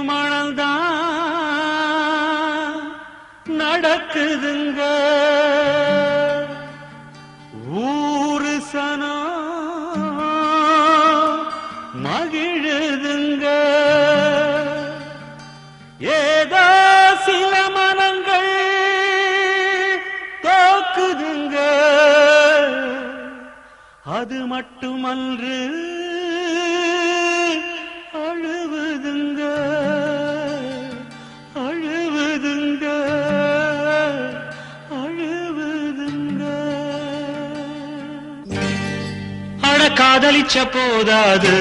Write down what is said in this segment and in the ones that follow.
திருமணம் தான் நடக்குதுங்க. ஊரு சனா மகிழுதுங்க. ஏதோ சில மனங்கள் தோக்குதுங்க. அது மட்டுமன்று காதலிச்ச போதாது.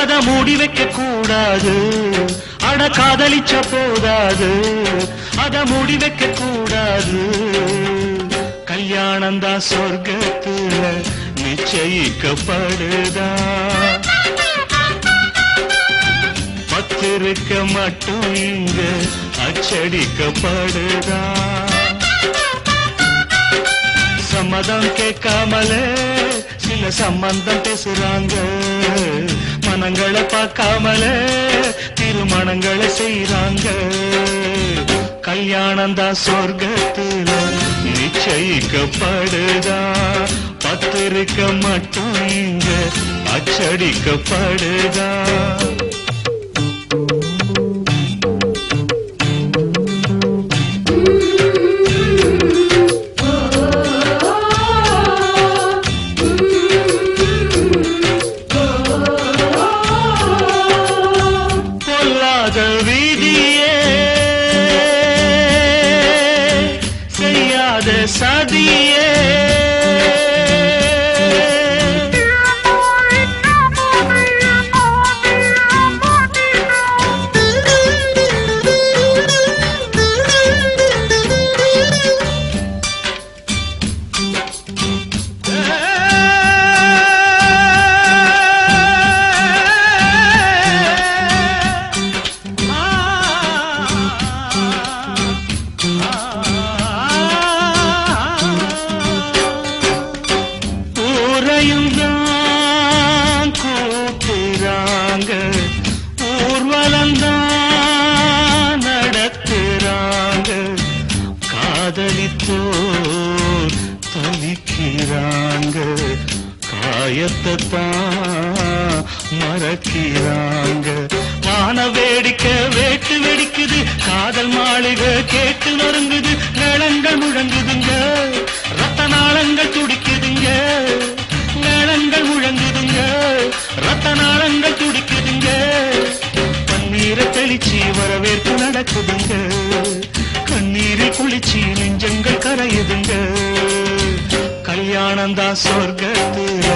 அத மூடி வைக்க கூடாது. அட காதலிச்ச போதாது. அத மூடி வைக்க கூடாது. கல்யாணம் தான் சொர்க்கத்துல நிச்சயிக்கப்படுதா? பத்திருக்க மட்டும் இங்க அச்சடிக்கப்படுதா? சம்மதம் கேட்காமலே சில சம்பந்தம் பேசுறாங்க. மனங்களை பார்க்காமல திருமணங்களை செய்யறாங்க கல்யாணம் தான் சொர்க்கத்துல நிச்சயிக்கப்படுதா? பத்திருக்க மட்டும் இங்க அச்சடிக்கப்படுதா? காதலித்தோர் தவிக்கிறாங்க காயத்தை தான் மறக்கிறாங்க. வான வேடிக்கை வேட்டு வெடிக்குது. காதல் மாளிகை கேட்டு நொறுங்குது. நிலங்கள் முழங்குதுங்க. ரத்த நாளங்கள் துடிக்குதுங்க. நிலங்கள் முழங்குதுங்க. ரத்த நாளங்கள் துடிக்குதுங்க. பன்னீரை தெளிச்சு வரவேற்பு நடக்குதுங்க. நீரில் குளிச்சி நெஞ்சங்கள் கரையுதுங்க. கல்யாணம் தான் சொர்க்கத்துல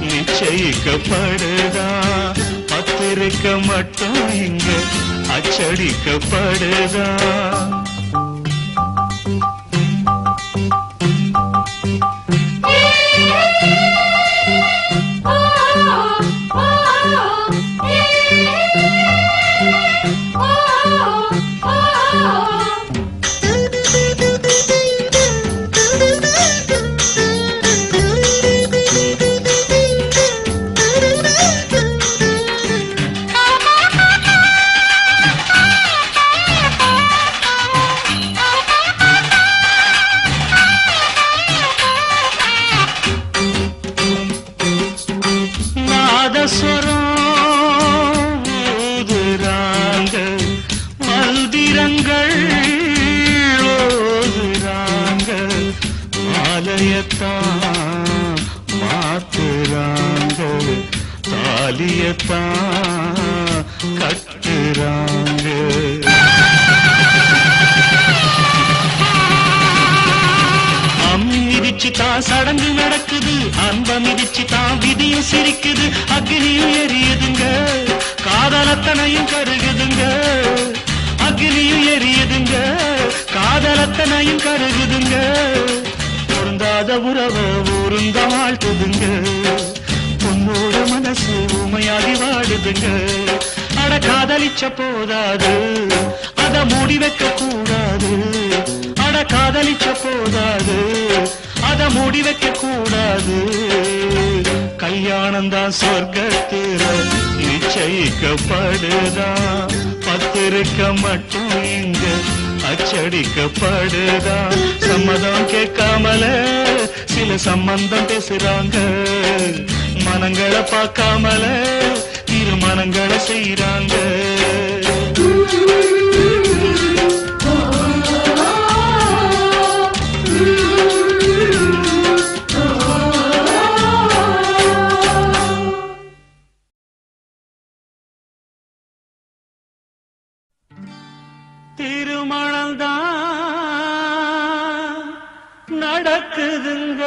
நிச்சயிக்கப்படுதா? பத்திருக்க மட்டும் இங்க அச்சடிக்கப்படுதா? மாலையத்தான் மாத்துறாங்க தாலியத்தான் கட்டுறாங்க. அம்மி மிதிச்சு தான் சடங்கு நடக்குது அன்ப மிதிச்சு தான் விதியும் சிரிக்குது அக்னியும் எரியுதுங்க. காதலத்தனையும் கருகுதுங்க. அக்னியும் எரியுதுங்க. காதலத்தனையும் கருகுதுங்க. பொருந்தாத உறவு ஊருந்த வாழ்த்துதுங்க பொண்ணோட மனசு உமையாடி வாடுதுங்க அட காதலிச்ச போதாது அத மூடி வைக்க கூடாது. அட காதலிச்ச போதாது அத மூடி வைக்க கூடாது. கல்யாணம் தான் சொர்க்கத்தில் நிச்சயிக்கப்படுதான் பத்திருக்க மட்டும் இங்க. அச்சடிக்கப்படுதா? சம்மதம் கேட்காமல சில சம்பந்தம் பேசுறாங்க. மனங்களை பார்க்காமல திருமணங்களை செய்யறாங்க நடக்குதுங்க.